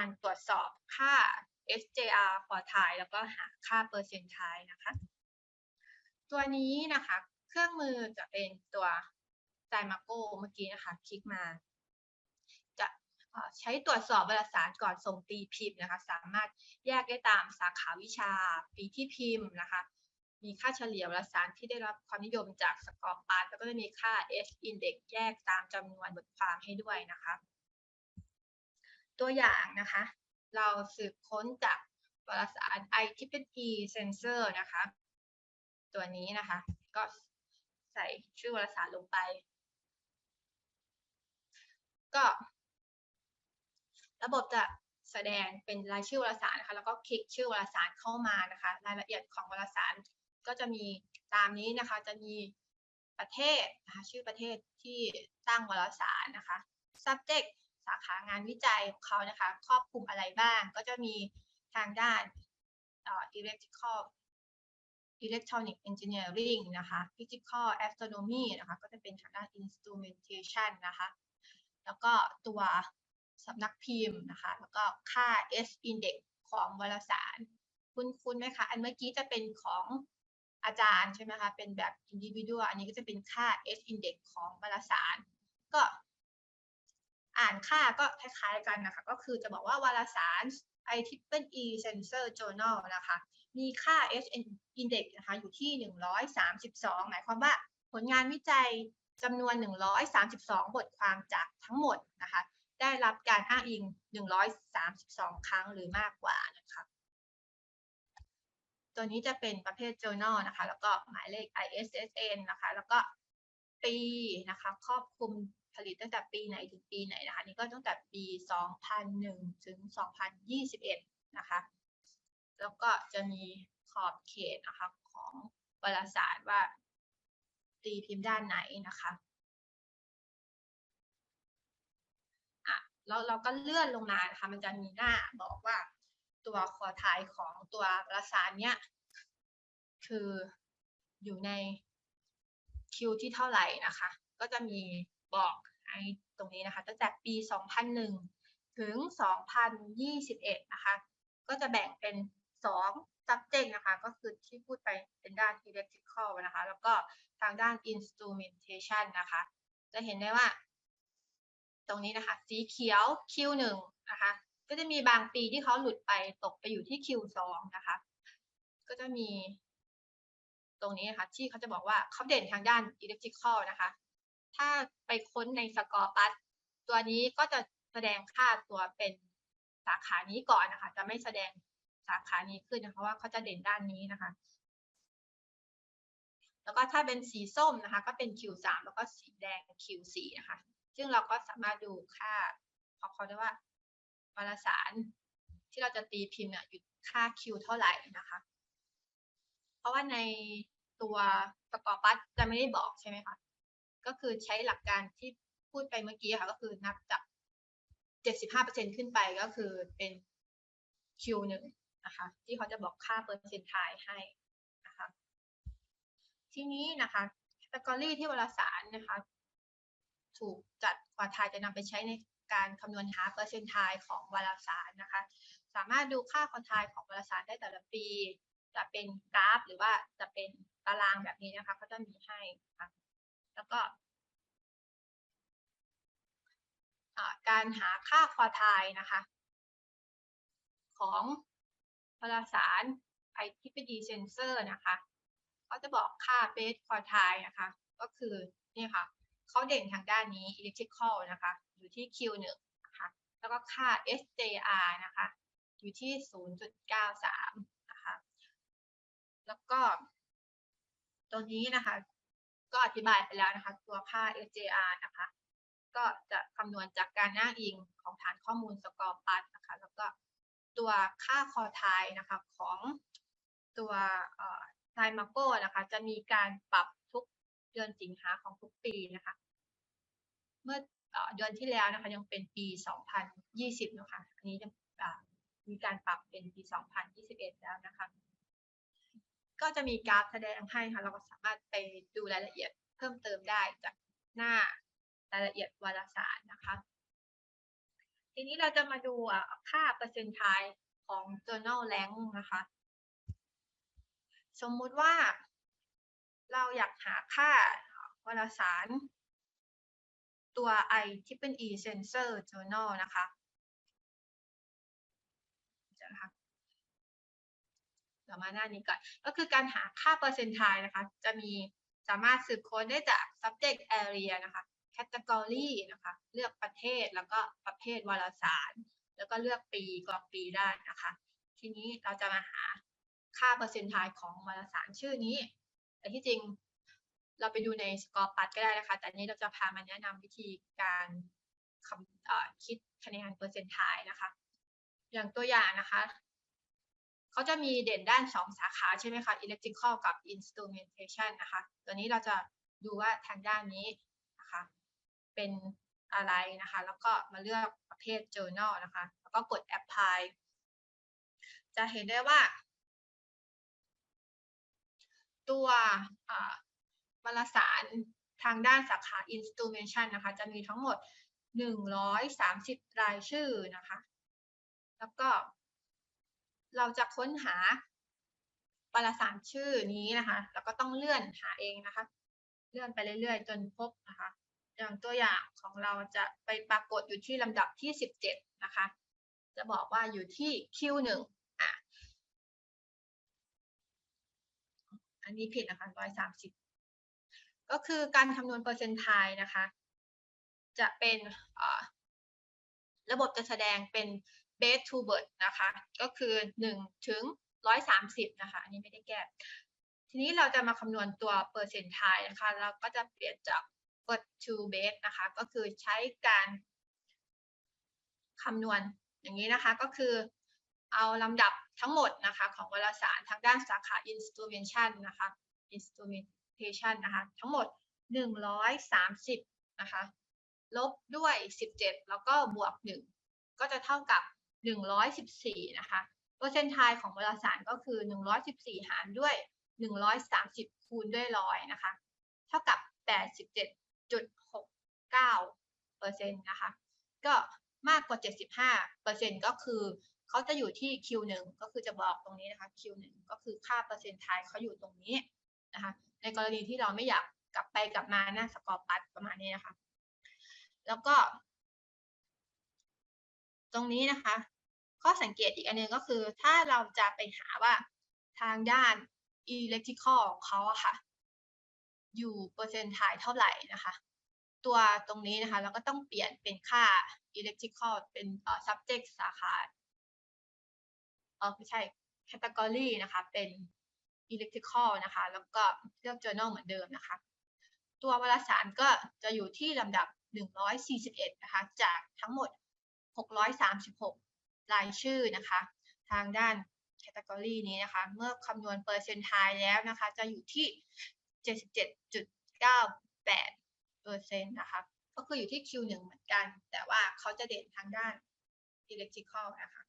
การตรวจสอบค่า SJR พอทายแล้วก็หาค่าเปอร์เซนต์ทายนะคะ ตัวนี้นะคะเครื่องมือจะเป็นตัวไ i มาโกเมื่อกี้นะคะคลิกมา จะใช้ตรวจสอบวารสารก่อนส่งตีพิมพ์นะคะ สามารถแยกได้ตามสาขาวิชาปีที่พิมพ์นะคะ มีค่าเฉลี่ยวารสารที่ได้รับความนิยมจากสกอร์ปาร์ตแล้วก็จะมีค่า H index แยกตามจำนวนบทความให้ด้วยนะคะ ตัวอย่างนะคะ เราสืบค้นจากวารสาร IEEE Sensor นะคะ ตัวนี้นะคะ ก็ใส่ชื่อวารสารลงไป ก็ระบบจะแสดงเป็นรายชื่อวารสารนะคะ แล้วก็คลิกชื่อวารสารเข้ามานะคะ รายละเอียดของวารสารก็จะมีตามนี้นะคะ จะมีประเทศนะคะชื่อประเทศที่ตั้งวารสารนะคะ subject สาขางานวิจัยของเขานะคะ ครอบคลุมอะไรบ้าง ก็จะมีทางด้านอิเอ่อ electrical electronic engineering นะคะ physical astronomy นะคะ ก็จะเป็นทางด้าน instrumentation นะคะ แล้วก็ตัวสำนักพิมพ์นะคะ แล้วก็ค่า S index ของวารสาร คุณคุณไหมคะ อันเมื่อกี้จะเป็นของอาจารย์ใช่ไหมคะ เป็นแบบ individual อันนี้ก็จะเป็นค่า S index ของวารสาร ก็ อ่านค่าก็คล้ายๆกันนะคะ ก็คือจะบอกว่าวารสาร IEEE Sensor Journal นะคะ มีค่า H index นะคะอยู่ที่ 132 หมายความว่าผลงานวิจัยจำนวน 132 บทความจากทั้งหมดนะคะ ได้รับการอ้างอิง 132 ครั้งหรือมากกว่านะคะตัวนี้จะเป็นประเภท journal นะคะ แล้วก็หมายเลข ISSN นะคะ แล้วก็ปีนะคะ ครอบคลุม ผลิตตั้งแต่ปีไหนถึงปีไหนนะคะนี่ก็ตั้งแต่ปี 2001 ถึง 2021 นะคะ แล้วก็จะมีขอบเขตนะคะของวารสารว่าตีพิมพ์ด้านไหนนะคะอะแล้วเราก็เลื่อนลงมานะคะมันจะมีหน้าบอกว่าตัวคอทายของตัววารสารเนี้ยคืออยู่ในคิวที่เท่าไหร่นะคะ ก็จะมี บอกให้ตรงนี้นะคะ ตั้งแต่ปี 2001 ถึง 2021 นะคะ ก็จะแบ่งเป็น 2 subject นะคะ ก็คือที่พูดไปเป็นด้าน electrical นะคะ แล้วก็ทางด้าน instrumentation นะคะ จะเห็นได้ว่า ตรงนี้นะคะ สีเขียว Q1 นะคะ ก็จะมีบางปีที่เขาหลุดไปตกไปอยู่ที่ Q2 นะคะ ก็จะมีตรงนี้นะคะที่เขาจะบอกว่าเขาเด่นทางด้าน electrical นะคะ ถ้าไปค้นในสกอร์ปัสตัวนี้ก็จะแสดงค่าตัวเป็นสาขานี้ก่อนนะคะ จะไม่แสดงสาขานี้ขึ้นนะคะเพราะว่าเขาจะเด่นด้านนี้นะคะ แล้วก็ถ้าเป็นสีส้มนะคะ ก็เป็น Q3 แล้วก็สีแดง Q4 นะคะ ซึ่งเราก็สามารถดูค่าของเขาได้ว่าวารสารที่เราจะตีพิมพ์เนี่ยอยู่ค่า Q เท่าไหร่นะคะ เพราะว่าในตัวสกอร์ปัสจะไม่ได้บอกใช่ไหมคะ ก็คือใช้หลักการที่พูดไปเมื่อกี้ค่ะ ก็คือนับจาก75%ขึ้นไปก็คือเป็น Q1 นะคะ ที่เขาจะบอกค่าเปอร์เซ็นต์ทายให้นะคะ ทีนี้นะคะแคตตากรีที่วารสารนะคะ ถูกจัดควอทายจะนำไปใช้ในการคำนวณหาเปอร์เซ็นต์ทายของวารสารนะคะ สามารถดูค่าควอทายของวารสารได้แต่ละปี จะเป็นกราฟ หรือว่าจะเป็นตารางแบบนี้นะคะเขาจะมีให้นะคะ แล้วก็การหาค่าควอทายนะคะ ของวารสาร IEEE Sensor นะคะเขาจะบอกค่า base quartile นะคะ ก็คือนี่ค่ะเขาเด่นทางด้านนี้ electrical นะคะ อยู่ที่ Q1 นะคะแล้วก็ค่า SJR นะคะ อยู่ที่ 0.93 นะคะ แล้วก็ตัวนี้นะคะ ก็อธิบายไปแล้วนะคะ ตัวค่า SJR นะคะ ก็จะคำนวณจากการอ้างอิงของฐานข้อมูลสกอร์ปัสนะคะ แล้วก็ตัวค่าคอทายนะคะของตัวไซมาโก้นะคะ จะมีการปรับทุกเดือนสิงหาของทุกปีนะคะ เมื่อเดือนที่แล้วนะคะ ยังเป็นปี 2020 นะคะ อันนี้จะมีการปรับเป็นปี 2021 แล้วนะคะ ก็จะมีกราฟแสดงให้ค่ะ เราก็สามารถไปดูรายละเอียดเพิ่มเติมได้จากหน้ารายละเอียดวารสารนะคะ ทีนี้เราจะมาดูค่าเปอร์เซ็นต์ไทของ journal rank นะคะ สมมุติว่า เราอยากหาค่าวารสารตัว i triple e sensor journal นะคะเดี๋ยวนะคะ รามาหน้านี้ก่อน ก็คือการหาค่าเปอร์เซนต์ไทนะคะ จะมีสามารถสืบค้นได้จาก subject area นะคะ category นะคะ เลือกประเทศแล้วก็ประเภทวารสาร แล้วก็เลือกปีกรอกปีได้นะคะ ทีนี้เราจะมาหาค่าเปอร์เซนต์ไทของวารสารชื่อนี้ แต่ที่จริงเราไปดูในสกอร์ปัดก็ได้นะคะ แต่นนี้เราจะพามาแนะนำวิธีการคคิดคะแนนเปอร์เซนต์ไทนะคะ อย่างตัวอย่างนะคะ เขาจะมีเด่นด้านสองสาขาใช่ไหมคะ electrical กับ instrumentation นะคะ ตัวนี้เราจะดูว่าทางด้านนี้นะคะ เป็นอะไรนะคะ แล้วก็มาเลือกประเภท journal นะคะ แล้วก็กด apply จะเห็นได้ว่า ตัวอ่าวารสารทางด้านสาขา instrumentation นะคะ จะมีทั้งหมด 130 รายชื่อนะคะ แล้วก็ เราจะค้นหาวารสารชื่อนี้นะคะ แล้วก็ต้องเลื่อนหาเองนะคะ เลื่อนไปเรื่อยๆ จนพบนะคะ อย่างตัวอย่างของเราจะไปปรากฏอยู่ที่ลำดับที่ 17 นะคะ จะบอกว่าอยู่ที่ Q1 อะ อันนี้ผิดนะคะ130 ก็คือการคำนวณเปอร์เซ็นต์ไทยนะคะ จะเป็นระบบจะแสดงเป็น base to birth นะคะ ก็คือ1ถึง130 นะคะ อันนี้ไม่ได้แก้ ทีนี้เราจะมาคำนวณตัวเปอร์เซ็นต์ไทยนะคะ เราก็จะเปลี่ยนจาก birth to base นะคะ ก็คือใช้การคำนวณอย่างนี้นะคะ ก็คือเอาลำดับทั้งหมดนะคะ ของวารสารทางด้านสาขา instrumentation นะคะ instrumentation นะคะ ทั้งหมด 130 นะคะ ลบด้วย 17 แล้วก็บวก 1 ก็จะเท่ากับ 114 นะคะเปอร์เซ็นต์ไทยของวาสารก็คือ 114 หารด้วย 130 คูณด้วยร้อยนะคะ เท่ากับ 87.69เปอร์เซ็นต์นะคะ ก็มากกว่า 75เปอร์เซ็นต์ก็คือเขาจะอยู่ที่ Q1 ก็คือจะบอกตรงนี้นะคะ Q1 ก็คือค่าเปอร์เซ็นต์ไทยเขาอยู่ตรงนี้นะคะ ในกรณีที่เราไม่อยากกลับไปกลับมาหน้าสกอร์ปัดประมาณนี้นะคะ แล้วก็ ตรงนี้นะคะ ข้อสังเกตอีกอันหนึงก็คือ ถ้าเราจะไปหาว่าทางด้าน electrical ของเขาอะค่ะ อยู่เปอร์เซ็นต์ไทยเท่าไหร่นะคะ ตัวตรงนี้นะคะ เราก็ต้องเปลี่ยนเป็นค่า electrical เป็น subject สาขาเออไม่ใช่ category นะคะ เป็น electrical นะคะ แล้วก็เลือก journal เหมือนเดิมนะคะ ตัววารสารก็จะอยู่ที่ลำดับ 141 นะคะ จากทั้งหมด 636 รายชื่อนะคะ ทางด้านแคตตากรีนี้นะคะ เมื่อคำนวณเปอร์เซนต์ไทยแล้วนะคะ จะอยู่ที่ 77.98เปอร์เซ็นต์นะคะ ก็คืออยู่ที่ Q1 เหมือนกัน แต่ว่าเขาจะเด่นทางด้าน electrical นะคะ